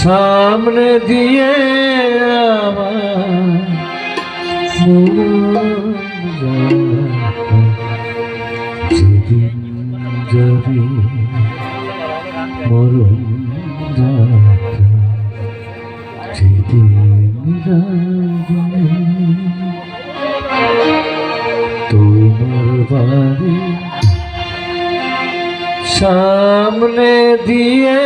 সামনে দিয়ে যাবে মরণ যেদিন তোমার বাড়ি সামনে দিয়ে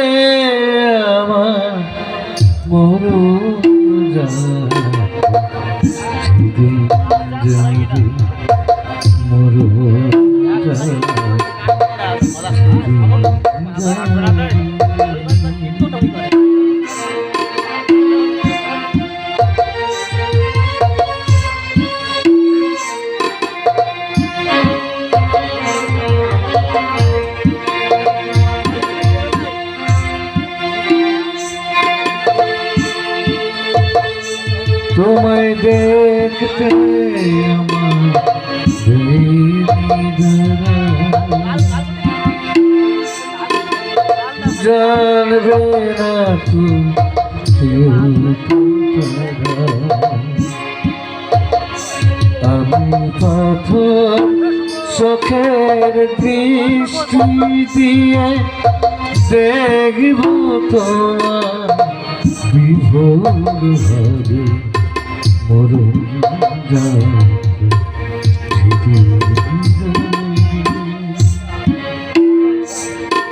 মরণ দেখতে জানবে না। আমি পাথর চোখের দৃষ্টি দিয়ে দেখব তোমার বিভোর হবে যেদিন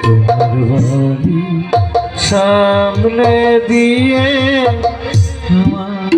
তোমার বাড়ি সামনে দিয়ে আমার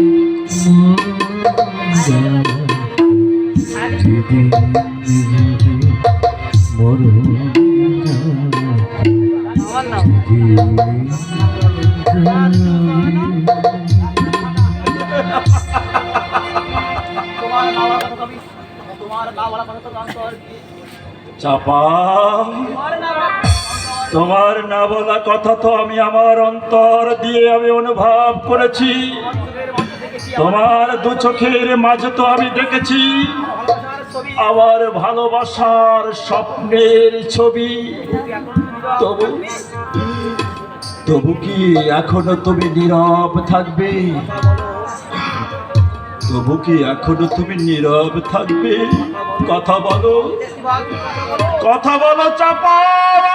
তোমার না বলা কথা তো আমি আমার অন্তর দিয়ে আমি অনুভব করেছি। তোমার দু চোখের মাঝে তো আমি দেখেছি। আমার ভালোবাসার স্বপ্নের ছবি। তবু তবু কি এখনও তুমি নীরব থাকবে? তবু কি এখনও তুমি নীরব থাকবে। কথা বলো। কথা বলো চাপা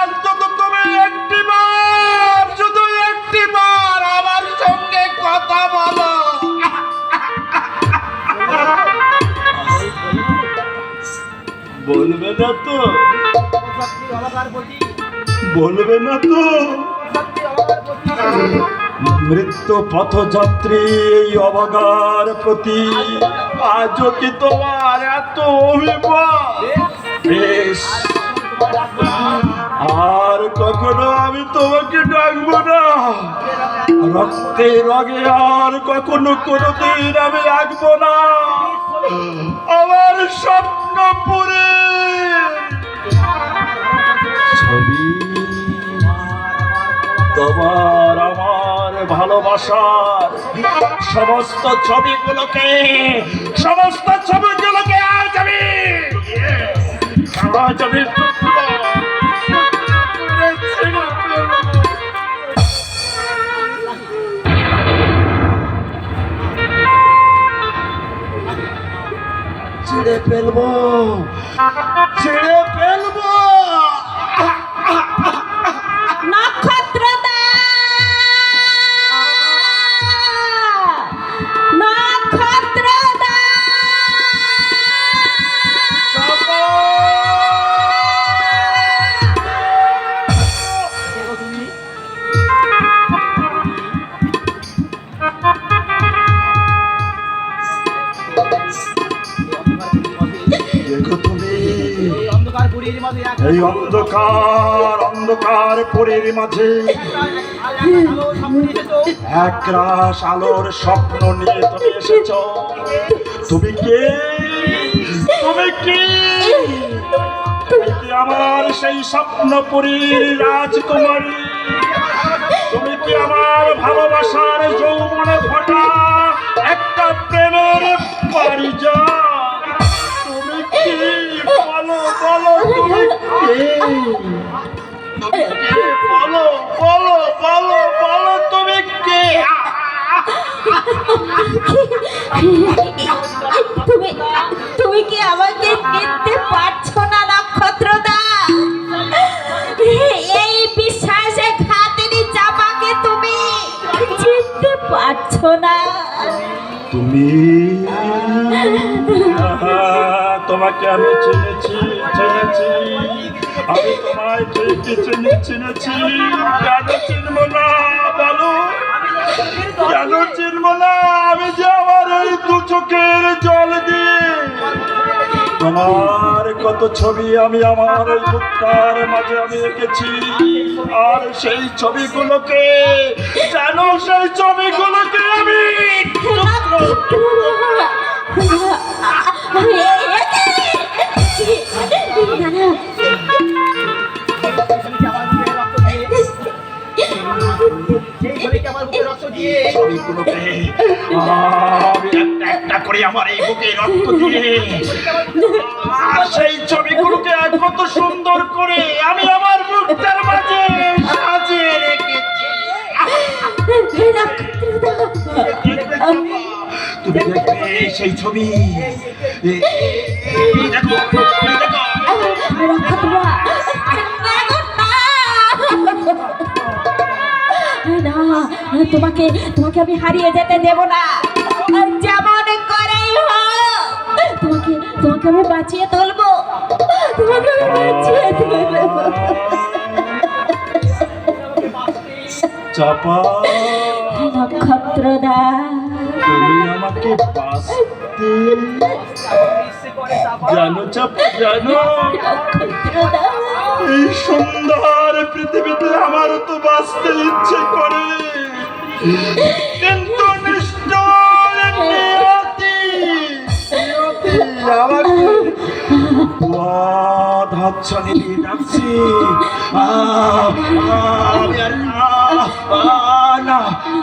অন্তত তুমি একটি বার, শুধু একটি বার আমার সঙ্গে কথা বলো। বলবে না তো। বলবে না তো। মৃত্যু পথযাত্রী এই অবগার প্রতি। আজও কি তোমার এত বেশ। আর কখনো আমি তোমাকে ডাকবো না। রক্তে রগে আর কখনো কোনোদিন আমি ডাকবো না। আমার স্বপ্ন পুরে ছবি তোমার আমার ভালোবাসার সমস্ত ছবিগুলোকে সমস্ত ছবিগুলোকে আজ আমি আজ আমি ছিঁড়ে ফেলব। ছিঁড়ে ফেলব। দেখো তুমি এই অন্ধকার অন্ধকার পুরীর মাঝে। এক রাস আলোর স্বপ্ন নিয়ে তুমি এসেছ। তুমি কে? তুমি কি? আমার সেই রাজকুমারী? তুমি কি আমার ভালোবাসার যৌবনে ফোটা একটা প্রেমের পারিজা তুমি কি আমাকে চিনতে পারছ না নক্ষত্রদা এই বিশ্বাসে খাতেনি চাপাকে তুমি চিনতে পারছ না তোমাকে আমি চিনেছি চিনেছি। আমি তোমায় ঠিকই চিনি কেন চিনব না, বলো? কেন চিনব না, আমি যে আমার এই দু চোখের জল দিয়ে? তোমার কত ছবি আমি আমার এই মুখটার মাঝে আমি এঁকেছি। আর সেই ছবিগুলোকে, জানো সেই ছবিগুলোকে আমি? একটা আমার এই বুকে রক্ত দিয়ে। সেই ছবিগুলোকে কত সুন্দর করে আমি আমার মুখটার মাঝে সাজিয়ে রেখেছি। তুমি দেখবে সেই ছবি। তোমাকে তোমাকে আমি হারিয়ে যেতে দেব না। বাঁচিয়ে তুলবো। তোমাকে আমি বাঁচিয়ে তুলবো চাপা। নক্ষত্রদা তুমি আমাকে বাঁচতে জানো চাপা জানো। নক্ষত্রদা এই সুন্দর পৃথিবীতে আমার তো বাঁচতে ইচ্ছে করে। দিয়ে ডাকছি আমি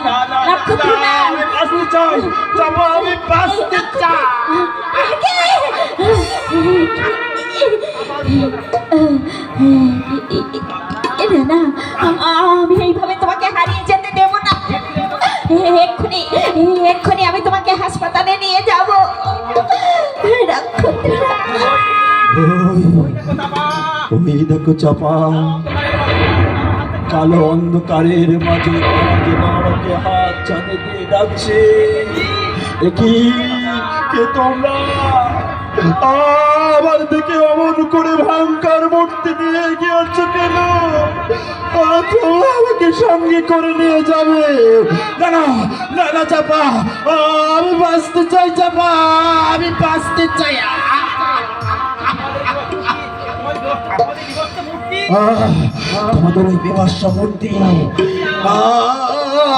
না, না, না, আমি বাঁচতে চাই। চাপা আমি বাঁচতে চাই। না আমি এইভাবে তোমাকে হারিয়ে যেতে দেব না। এক্ষুনি এক্ষুনি আমি তোমাকে হাসপাতালে নিয়ে যাব। নক্ষত্রদা ওই দেখো চাপা। কালো অন্ধকারের মাঝে বাবাকে হাত চাঁদে দিয়ে ডাকছে। দেখি কে তোমরা? আমার দিকে অমন করে ভয়ঙ্কর মূর্তি নিয়ে এগিয়ে আসছো কেন আমাকে সঙ্গে করে নিয়ে যাবে। না না না, চাপা। আমি বাঁচতে চাই, চাপা। আমি বাঁচতে চাই। তোমাদের ওই বিভৎস মূর্তি।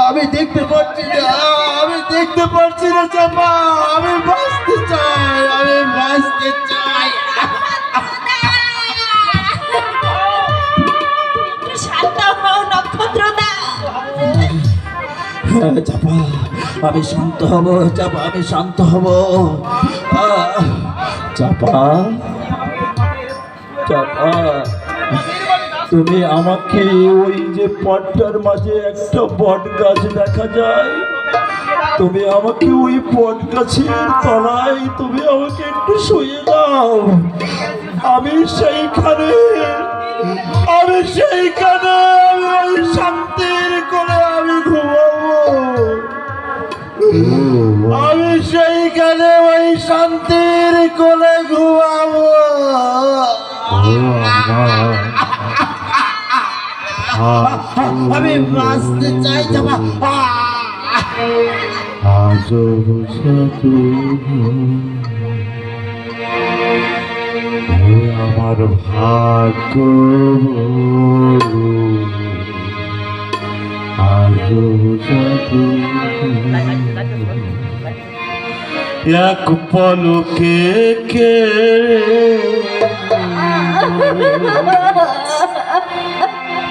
আমি দেখতে পাচ্ছি না, আমি দেখতে পাচ্ছি না চাপা, আমি বাঁচতে চাই, আমি বাঁচতে চাই। চাপা, আমি শান্ত হব, চাপা, আমি শান্ত হব। চাপা চাপা। তুমি আমাকে ওই যে পটটার মাঝে একটা বট গাছ দেখা যায়। তুমি আমাকে ওই বট গাছের তলায় তুমি আমাকে একটু শুয়ে দাও। আমি সেইখানে আমি সেইখানে ওই শান্তির করে আমি ঘুমাবো। আমি সেইখানে ওই শান্তির কোলে আমি বাঁচতে চাই যাবা। আজব সাধু ও আমার ভাগ্য আজব এক পলকে কে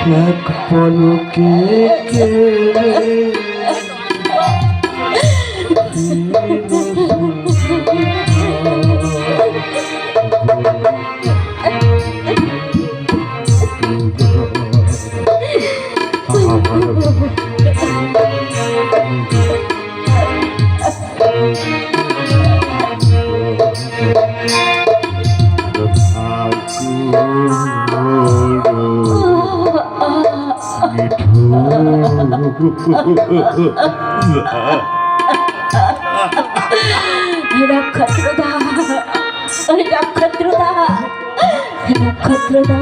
এক পলকে কে নক্ষত্রদা নক্ষত্রদা নক্ষত্রদা।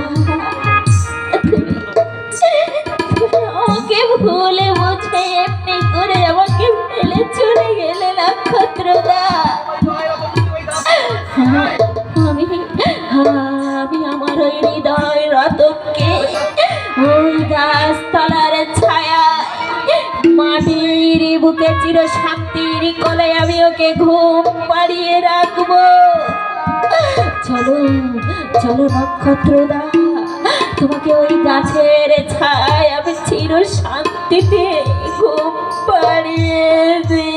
বুকে চির শান্তির কলে আমি ওকে ঘুম পাড়িয়ে রাখব। চলো চলো নক্ষত্র নক্ষত্রদা, তোমাকে ওই গাছের ছায় আমি চির শান্তিতে ঘুম পাড়িয়ে দে